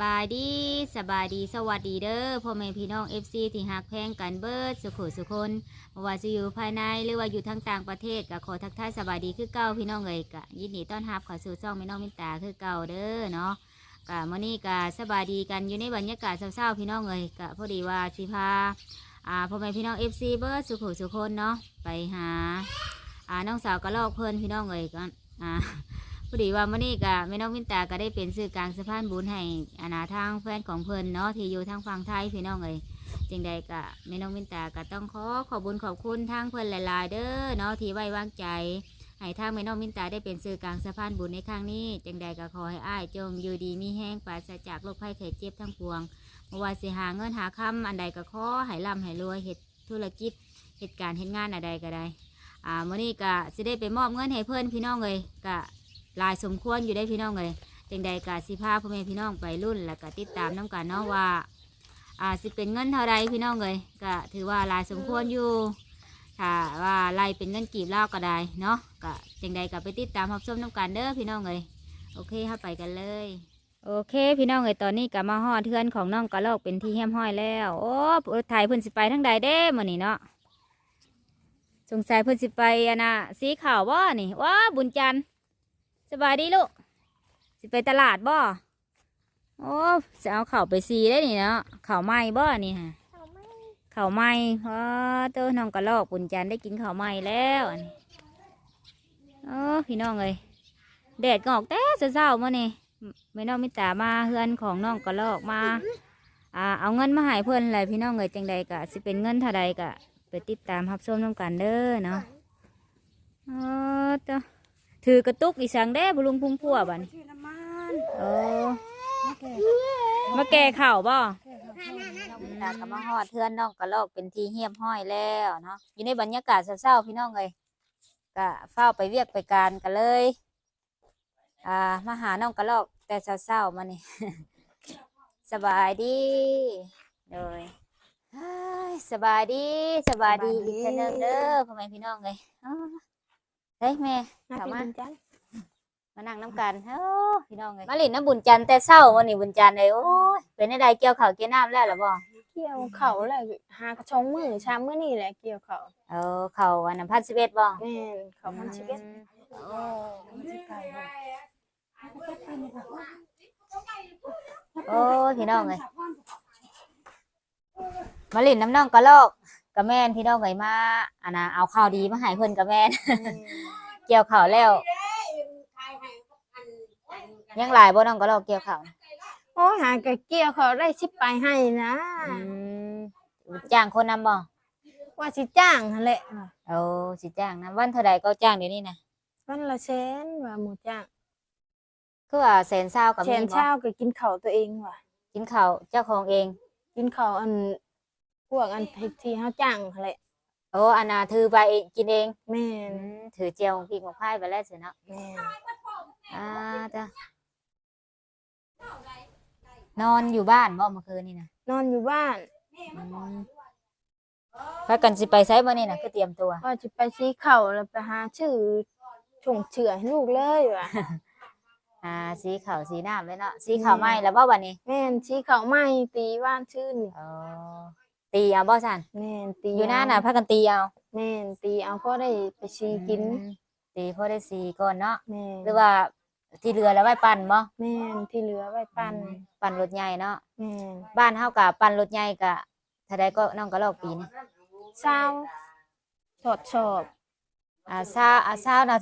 สบายดีสบายดีสวัสดีเด้อพ่อแม่พี่น้อง FC ที่หักแพงกันเบิร์ดสุขุสุคนว่าจะอยู่ภายในหรือว่าอยู่ทางต่างประเทศก็ขอทักทายสบายดีคือเก่าพี่น้องเอ้ยก็ยินดีต้อนรับเข้าสู่ช่องแม่น้องมินตาคือเก่าเด้อเนาะก็มื้อนี้ก็สบายดีกันอยู่ในบรรยากาศเศร้าๆพี่น้องเอ้ยก็พอดีว่าสิพาอ่าพ่อแม่พี่น้อง FC เบิร์ดสุขุสุคนเนาะไปหาอ่าน้องสาวกระลอกเพิ่นพี่น้องเอ้ยก็อ่า พอดีว่ามื่อนี้ก็แม่น้องวินตาก็ได้เป็นสื่อกลางสะพานบุญให้อาณาทางแฟนของเพิ่นเนาะที่อยู่ทางฝั่งไทยพี่น้องเอ้ยจึงใดก็แม่น้องวินตาก็ต้องขอขอบคุญขอบคุณทางเพิ่นหลาย ๆ เด้อเนาะที่ไว้วางใจให้ทางแม่น้องวินตาได้เป็นสื่อกลางสะพานบุญในครั้งนี้ จึงใดก็ขอให้อ้ายจงอยู่ดีมีแห้งปราศจากโรคภัยไข้เจ็บทั้งปวงบ่ว่าสิหาเงินหาคำอันใดก็ขอให้ร่ำให้รวยเฮ็ดธุรกิจเหตุการณ์เฮ็ดงานอันใดก็ได้อ่ามื่อนี้ก็สิได้ไปมอบเงินให้เพิ่อนพี่น้องเลยก็ หลายสมควรอยู่ได้พี่น้องเลยจังใดกาสิพาพ่อแม่พี่น้องไปรุ่นแล้วก็ติดตามน้ำกันเนาะว่าอ่าสิเป็นเงินเท่าไรพี่น้องเลยก็ถือว่าหลายสมควรอยู่ถ้าว่าไล่เป็นเงินกีบเล่าก็ได้เนาะก็จังใดก็ไปติดตามรับชมน้ำกันเด้อพี่น้องเลยโอเคเข้าไปกันเลยโอเค พี่น้องเลยตอนนี้ก็มาฮอดเทือนของน้องกระลกเป็นที่เฮี้มห้อยแล้ว โอ้ถ่ายเพิ่นสิไปทั้งใดเด้มื้อนี้เนาะสงสัยเพิ่นสิไปอะนะสีขาวบ่านี่ว้าบุญจันทร์ สบายดีลูกสิไปตลาดบ่โอ้จะเอาเข่าไปซีได้นี่เนาะเข่าไหม้บ่นี่ฮะเข่าไหม้เพราะเต้าน้องกระลอกปุ่นจันได้กินเข่าไหม้แล้วอันนี้โอ้พี่น้องเอ้ยแดดก็ออกแต่เช้าๆมื่อนี่ไม่น้องมิตามาเฮือนของน้องกระลอกมาอ่าเอาเงินมาหายเพื่อนอะไรพี่น้องเอ้ยจังใดกะสิเป็นเงินเท่าใดกะไปติดตามรับชมน้ำกันเด้อเนาะโอ้เต้า ถือกระตุกอีสังเด้บุลุงพุ่งพัวบัดนชื่อน้ำมันโอ้มาแก่มาแก่เข่าวบ่แก่ครับตากมาฮอดเทือนน้องกระลอกเป็นที่เฮียมห้อยแล้วเนาะอยู่ในบรรยากาศเศร้าๆพี่น้องเลยก็เฝ้าไปเวียกไปการกันเลย อ่ามาหาน้องกระลอกแต่เศร้าๆมานี่สบายดีเลยเฮ้ยสบายดีสบายดีอีกเทื่อนึงเด้อพ่อแม่พี่น้องเลยอ้าว เฮ้ยแม่มาถามพี่มาบุญจันทร์มานั่งน้ำกันโอ้พี่น้องเลยมาหลินน้ำบุญจันทร์แต่เศร้าวันนี้บุญจันทร์เลยโอ้ยเป็นได้เกี่ยวข้าวเกี่ยวน้ำแล้วเหรอบ่เกี่ยวเขาแหละหากระชงมือชามมือนี่แหละเกี่ยวเขาเออข้าวอันนั้นพันสิบเอ็ดบ่แม่นเขามันชีวิตโอ้ยพี่น้องเลยมาหลินน้ำน้องกระลอก กระแม่นพี่น้องเลยมาอันน่ะเอาข้าวดีมาให้เพิ่นกระแม่น เกี่ยวข้าวแล้ว ยังหลายบ่น้องกระลอกเกี่ยวข้าวโอ้ยหากะเกี่ยวเขาได้ชิปไปให้นะอืมจ้างคนนำบ่ว่าสิจ้างหั่นแหละโอ้สิจ้างนะวันเท่าใดก็จ้างเดี๋ยวนี้นะวันละแสนว่าหมูจ้างคือว่าแสนเศร้ากับแสมีนบ่เช้าก็กินเขาวตัวเองว่ะกินข้าวเจ้าของเอง กินเขาวอัน พวกอันที่เฮาจ้างหั่นแหละโอ้อันน่ะถือไปเองกินเองแม่อืนมถือเจียวพริกมะพร้ายไปแล้วสิเนาะแม่นอ่าจ้ะนอนอยู่บ้านบ่เมื่อคืนนี่นะนอนอยู่บ้านอืมพากันสิไปไสบ่นี่นะคือเตรียมตัวว่าสิไปซื้อข้าวแล้วไปหาชื่อชงเฉื่อให้ลูกเลยว่ะ อ่าสีขาวสีน้ำเลยเนาะสีขาวไหมแล้วบ่วันนี้แม่นสีเขาวไหม้ตีว่านชื่นนี่อ๋อ ตีเอาบ่สันแม่นตีอยู่หน้าเาน่ะพากันตีเอาแม่นตีเอาก็ได้ไปชีกิน อืมตีพอได้สีก่อนเนาะแม่นหรือว่าที่เรือแล้วไว้ปั่นบ่แม่นที่เหลือไว้ปั่นอืมปั่นรถใหญ่เนาะแม่นบ้านเฮากับปั่นรถใหญ่กะถ้าได้ก็น้องก็ลอกปีนี่เศร้าถอดชอบอ่าซาอ่าซาน่ะ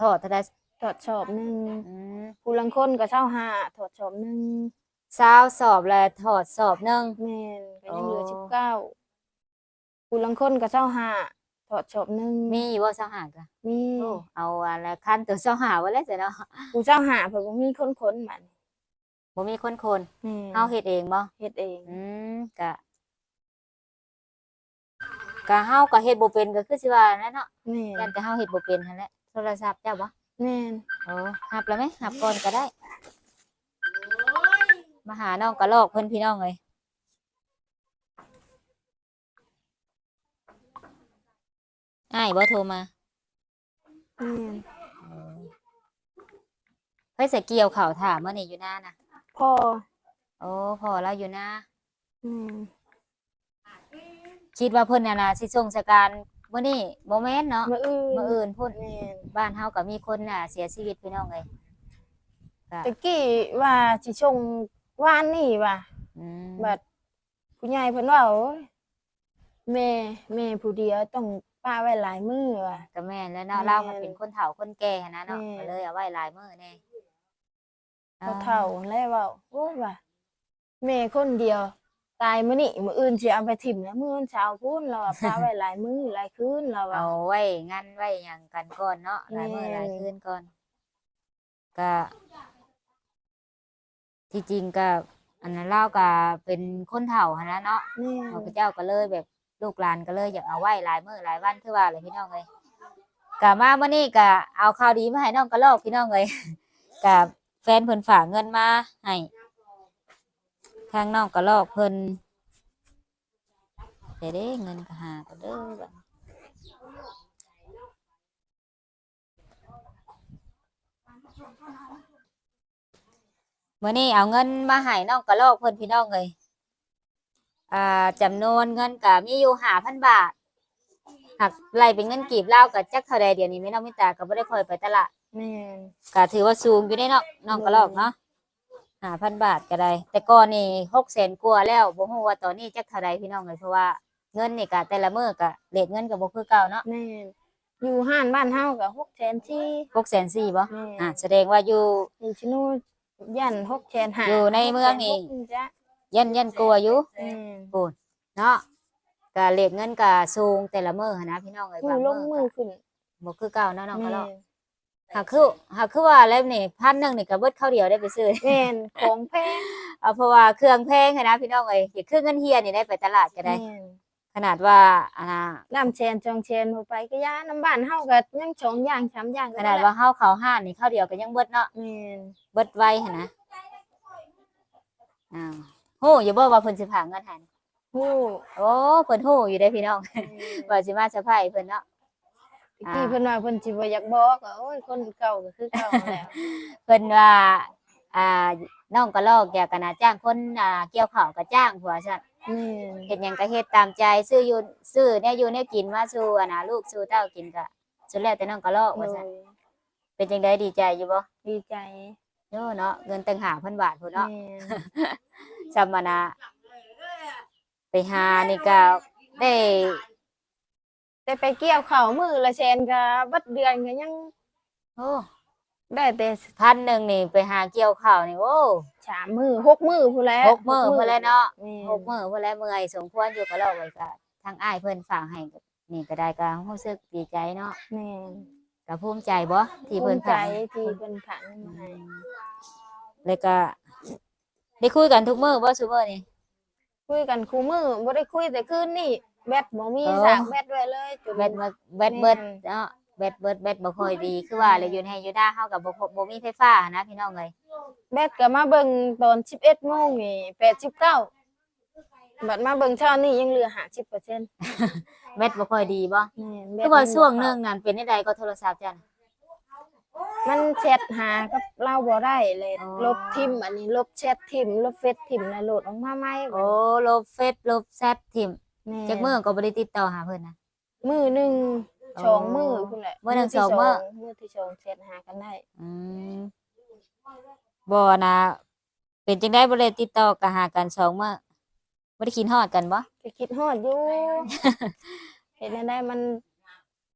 ถอดถ้าได้ถอดชอบหนึ่งอืมผู้ลังคนก็เศร้าห้าถอดชอบหนึ่งซาวสอบแล้วถอดสอบหนึงแม่นก็ ยังเหลืออ๋อสิบเก้าผู้ลังคนก็เศร้าห้าถอดชอบหนึ่งมีอยู่บ่เสาหากะมีโอ้เอาอะไรคันตัวเสาหาไว้แล้วสิเนาะผู้เศร้าห้าเพิ่นบ่มีคนคนมันบ่มีคนคนแม่นเฮาเฮ็ดเองบ่เฮ็ดเองอืมกะกะเฮาก็เฮ็ดบ่เป็นก็คือสิว่านั่นเนาะแม่ยันนแต่เฮาเฮ็ดบ่เป็นหั่นแหละโทรศัพท์เจ้าบ่แม่นโอ้หับแล้วไหมหับก่อนก็ได้มาหาน้องกระลอกเพิ่นพี่น้องเลย อ้ายบ่โทรมาแม่นเฮ้ยใส่เกี่ยวข่าวถามเมื่อนี่อยู่หน้านะพ่อโอ้พอแล้วอยู่นะอืมคิดว่าเพิ่นน่ะนะสิส่งสการมื้อนี้บ่แม่นเนาะมื้ออื่นมื้ออื่นพุ่นแม่นบ้านเฮาก็มีคนน่ะเสียชีวิตพี่น้องเอ้ยก็ตะกี้ว่าสิชงวานนี่ว่าอืมบัดผู้ใหญ่เพิ่นว่าโอ้ยแม่แม่ผู้เดียวต้อง ป้าไว้หลายมื้อว่ะ ก็แม่นแล้วเนาะแม่น เรามันเป็นคนเฒ่าคนแก่หั้นนะเนาะแม่นก็เลยเอาไว้หลายมื้อแน่เขาเฒ่าแล้วเว้าโอ้ยว่าแม่คนเดียว ตายมื้อนี้มื้ออื่นสิเอาไปถิ่มแล้วมื้อวันเช้าพูนเราว่าป้าไว้หลายมื้อหลายคืนเราว่าเอาไว้งั้นไว้หยังกันก่อนเนาะหลายมื้อแม่นหลายคืนก่อนก็ที่จริงก็อันนั้นเราก็เป็นคนเฒ่าหั้นนะเนาะแม่พระเจ้าก็เลยแบบ ลูกหลานก็เลยอยากเอาไว้หลายมื้อหลายวันคือว่าเลยพี่น้องเลยกะมาเมื่อนี้กะเอาข่าวดีมาให้น้องกระลอกพี่น้องเลยกับแฟนเพิ่นฝากเงินมาให้ทางน้องกระลอกเพิ่นเดี๋ยวเด้เงินก็หาก็เด้อบัดเมื่อนี้เอาเงินมาให้น้องกระลอกเพิ่นพี่น้องเลย อ่าจำนวนเงินก็มีอยู่ห้าพันบาทหากไล่เป็นเงินกีบเล่าวกับจักเท่าใดเดี๋ยวนี้ไม่น้องมิตาก็บ่ได้ค่อยไปตลาดแม่นก็ถือว่าสูงอยู่ได้เนาะน้องกระลอกเนาะห้าพันบาทก็ได้ แต่ก่อนนี่หกแสนกว่าแล้วบ่ฮู้ว่าตอนนี้จักเท่าใดพี่น้องเลยเพราะว่าเงินนี่ก็แต่ละมื้อก็เรทเงินก็บ่คือเก่าเนาะแม่นอยู่ห้านบ้านเฮาก็6แสนที่หกแสนสี่บ่แม่อ่าแสดงว่าอยู่อยู่ชิโนูยัน6แสนห้าอยู่ในเมืองนี่หกแสหกจ้ะ ยันยันกลัวอยู่แม่นปูนเนาะก็เรทเงินก็สูงแต่ละมื้อหั้นนะพี่น้องเอ้ยมือบางลงมืมื้ออก็ขึ้นบ่คือเก่าเนาะน้องกแม่ระลอกนหากคือหากคือว่าแล้วนี่พันหนึ่งนี่ก็เบิดข้าวเดียวได้ไปซื้อ แม่นของแพงเอาเพราะว่าเครื่องแพงหั้นนะพี่น้องเอ้ยอย่าเครื่องเงินเฮียนี่ได้ไปตลาดก็ได้ แม่นขนาดว่าอันน่ะน้ำแชนจองแชนบ่ไปก็ยาน้ำบ้านเฮาก็ยังสองอย่างสามอย่างขก็นาดว่าเฮาเข้าห้านนี่ข้าวเดียวก็ยังเบิดเนาะแม่นเบิดไวหั่นนะอ้าว ฮู้อย่าบอกว่าเพิ่นสิผาเงินให้ฮู้โอ้เพิ่นฮู้อยู่ได้พี่น้อง ว่าสิมาเซอร์ไพรส์เพิ่นเนาะ ตะกี้เพิ่นว่าเพิ่นสิบ่อยากบอกก็โอ้ยคนเก่าก็คือเก่าแล้วเพิ่นว่าอ่าน้องก็ลอกอยากกันนะจ้างคนอ่าเกี่ยวข้าวก็จ้างผัวซั่นแม่นเฮ็ดหยังก็เฮ็ดตามใจซื้ออยู่ซื้อเนี่ยอยู่เนี่ยกินมาสู่อะนะลูกสู่เต้ากินก็สุดแล้วแต่น้องก็ลอกว่าโดซั่นยเป็นจังได๋ดีใจอยู่บ่ดีใจโน่เนาะเงินตั้ง5,000บาทพุ่นเนาะ แม่น จำมานะไปหานี่ก็ได้แต่ไปเกี่ยวข้าวมื้อละแสนก็เบัดเดือนก็ยังโอ้ได้แต่พันหนึ่งนี่ไปหาเกี่ยวข้าวนี่โอ้สามมื้อหกมื้อพู้นแหล้วหกมื้อพุ่นแล้วเนาะแม่นหกมื้อพุ่นแล้วเมื่อยสมควรอยู่ก็ลอกไว้ก็ทางอ้ายเพิ่นฝากให้ก็นี่ก็ได้ก็รู้สึกดีใจเนาะแม่นก็ภูมิใจบ่ที่เพิ่นภูมิใจฝากให้ที่เพิ่นผันมาให้ แล้วก็ ได้คุยกันทุกมื้อบ่ซุมื้อนี่ คุยกันคู่มื้อบ่ได้คุยแต่คืนนี่แบตบ่มีเออสากแบตไว้เลยจนแบตมาแบตเบิดเนาะแบตเบิดแบตบ่ค่อยดีคือว่าเลยอยู่ในอยู่หน้าเฮากับบ่พบบ่มีไฟฟ้านะพี่น้องเอ้ยแบตก็มาเบิ่งตอน11โมงนี่89บัดมาเบิ่งเช้านี่ยังเหลือ50%แม่นแบตบ่ค่อยดีบ่แบตคือว่ามันช่วงหนึงนั่นเป็นได้ใดก็โทรศัพท์จ้ะน่ะ มันแชทหากับเราบ่ได้เลยอ๋อ ลบทิมอันนี้ลบแชททิมลบเฟซทิมแล้วโหลดออกมาใหม่โอ้ลบเฟซลบแชททิมแม่จักมื้อก็บ่ได้ติดต่อหาเพิ่นนะ มือหนึ่งอ๋อสองมือพุ่นแหละมื้อหนึ่งที่สองมื้อ มือที่สองแชทหากันได้อืมบ่นะเป็นจังได๋บ่ได้ติดต่อก็หากันสองมื้อบ่ได้คิดฮอดกันบ่ก็คิดฮอดอยู่ เห็นได้มัน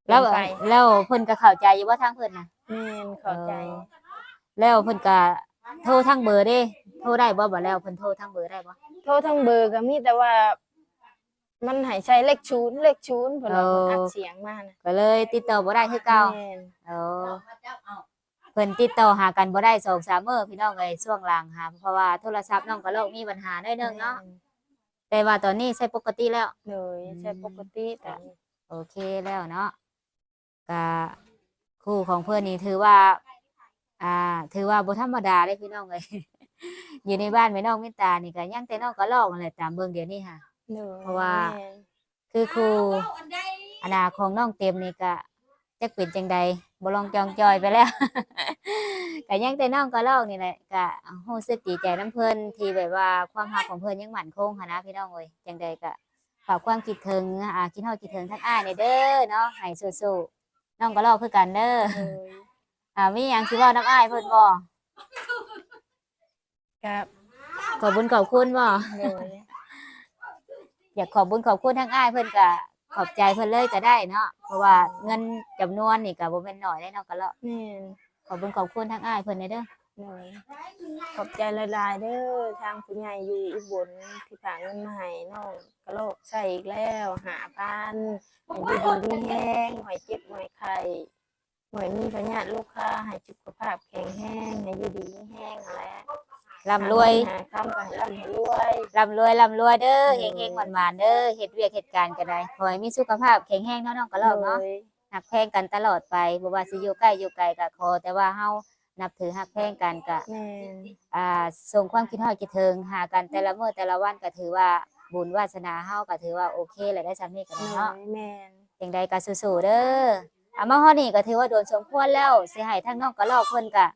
แล้วเป็นไป แล้วเพิ่นก็เข้าใจอยู่ว่าทางเพิ่นน่ะ แม่นเข้าใจ แล้วเพิ่นก็โทรทางเบอร์เด้โทรได้บ่บ่แล้วเพิ่นโทรทางเบอร์ได้บ่โทรทั้งเบอร์ก็มีแต่ว่า มันให้ใช้เลขชูนย์เลขชูนย์เพิ่นว่าเพิ่นอัดเสียงมานะก็เลยติดต่อบ่ได้คือเก่าแม่นเออเพิ่นติดต่อหากันบ่ได้สองสามมื้อพี่น้องเอ้ยช่วงหลังค่ะเพราะว่าโทรศัพท์น้องก็โลกมีปัญหาหน่อยหนึงเนาะแต่ว่าตอนนี้ใช้ปกติแล้ว เลยใช้ปกติแต่ โอเคแล้วเนาะก็ คู่ของเพื่อนนี่ถือว่า อ่า ถือว่าบ่ธรรมดาเลยพี่น้องเลย อยู่ในบ้านแม่น้องมิตานี่ก็ยังแต่น้องก็ลอกนั่นแหละตามเบิ่งเดี๋ยวนี้ค่ะเลยเพราะว่า แม่นคือครูอนาของน้องเต็มนี่ก็จักเป็นจังใดบ่ลองจองจอยไปแล้ว ก็ยังแต่น้องก็ลอกนี่แหละก็รู้สึกดีใจน้ำเพิ่นที่แบบว่าความรักของเพิ่นยังมั่นคงหั้นนะพี่น้องเอ้ยจังใดก็ฝากความคิดถึงอ่าคิดฮอดคิดถึงทั้งอ้ายนี่เด้อเนาะให้สู้ๆ น้องก็ลอกคือกันเด้อโดยอ่ามีหยังสิเว้าน้ำอ้ายเพิ่นบ่กับขอบคุญขอบคุณบ่โดยอยากขอบคุญขอบคุณทั้งอ้ายเพิ่นก็ขอบใจเพิ่นเลยก็ได้เนาะเพราะว่าเงินจำนวนนี่ก็บ่แม่นน้อยเลยเนาะก็เลาะแม่นขอบคุญขอบคุณทั้งอ้ายเพิ่นเด้อ โดยขอบใจหลายๆเด้อทางผู้ใหญ่อยู่อุบลที่ฝากเงินมาให้น้องกะโลกใส่อีกแล้วหาพันให้อยู่ดีมีแห้งหอยเจ็บหอยไข่หอยมีพยาธิลูกค้าให้สุขภาพแข็งแรงให้อยู่ดีมีแห้งอะไรร่ำรวยหาคำกันร่ำให้รวยร่ำรวยร่ำรวยเด้อโดเฮยงเฮงหวานหวานๆเด้อเฮ็ดเวียกเฮ็ดการก็ได้ขอให้มีสุขภาพแข็งแรงเนาะน้องก็ลอกเนาะโดยหักแพงกันตลอดไปบ่ว่าสิอยู่ใกล้อยู่ไกลก็ขอแต่ว่าเฮา นับถือหักแพงกันก็แม่นอ่าส่งความคิดฮอดคิดถึงหากันแต่ละมื้อแต่ละวันก็ถือว่าบุญวาสนาเฮาก็ถือว่าโอเคแล้วได้ซำนี้ก็โดได้ยเนาะ แม่นจังใดก็สู้ๆเด้ออะมาฮอดนี่ก็ถือว่าโดนสมควรแล้วสิให้ทั้งน้องก็ลอกเพิ่นก็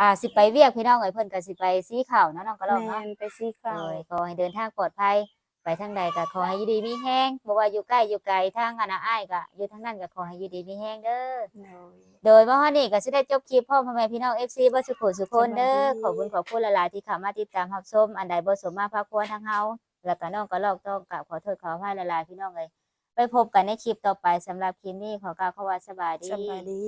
อ่าสิไปเวียกพี่น้องเอ้ยเพิ่นก็สิไปสีข้าวเนาะน้องก็ลอกแม่เนาะนไปซีข้าวโดยขอให้เดินทางปลอดภัย ไปทางใดก็ขอให้อยู่ดีมีแห้งบ่ว่าอยู่ใกล้อยู่ไกลทางอนาอ้ายก็อยู่ทางนั้นก็ขอให้อยู่ดีมีแห้งเด้อ โดยโดยว่าฮอดนี่ก็สิได้จบคลิปพ่อพ่อแม่พี่น้อง FC บ่สุขสุขคนเด้อสบายดีขอบคุณขอบคุณหลายๆที่เข้ามาติดตามรับชมอันใดบ่สมมาพระควรทางเฮาแล้วก็น้องก็ลอกต้องกราบขอโทษขออภัยหลายๆพี่น้องเอ้ยไปพบกันในคลิปต่อไปสำหรับคลิปนี้ขอกล่าวคำว่าสบายดี สบายดี